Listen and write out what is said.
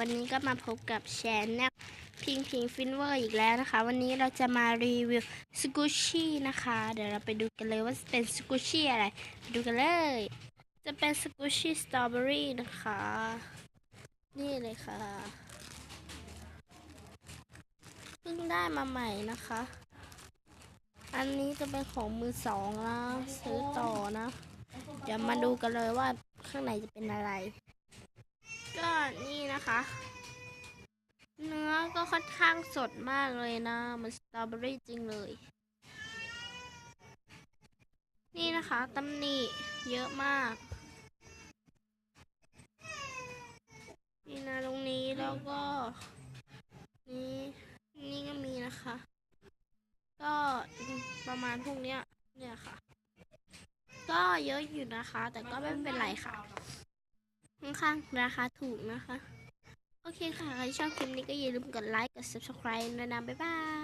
วันนี้ก็มาพบกับแชนแนลพิงพิงฟินเวอร์อีกแล้วนะคะ วันนี้เราจะมารีวิวสกูชี่นะคะ เดี๋ยวเราไปดูกันเลยว่าเป็นสกูชี่อะไรไปดูกันเลย จะเป็นสกูชี่สตรอเบอรี่นะคะ นี่เลยค่ะเพิ่งได้มาใหม่นะคะ อันนี้จะเป็นของมือสองนะซื้อต่อนะ เดี๋ยวมาดูกันเลยว่าข้างในจะเป็นอะไร นะคะ เนื้อก็ค่อนข้างสดมากเลยนะมันสตรอเบอรี่จริงเลย นี่นะคะตำหนิเยอะมาก นี่นะตรงนี้แล้วก็ นี่นี่ก็มีนะคะ ก็ประมาณพวกเนี้ยเนี่ยค่ะ ก็เยอะอยู่นะคะ แต่ก็ไม่เป็นไรค่ะ ค่อนข้างราคาถูกนะคะ โอเคค่ะ ใครชอบคลิปนี้ก็อย่าลืมกดไลค์ กด subscribe ด้วยนะบ๊ายบาย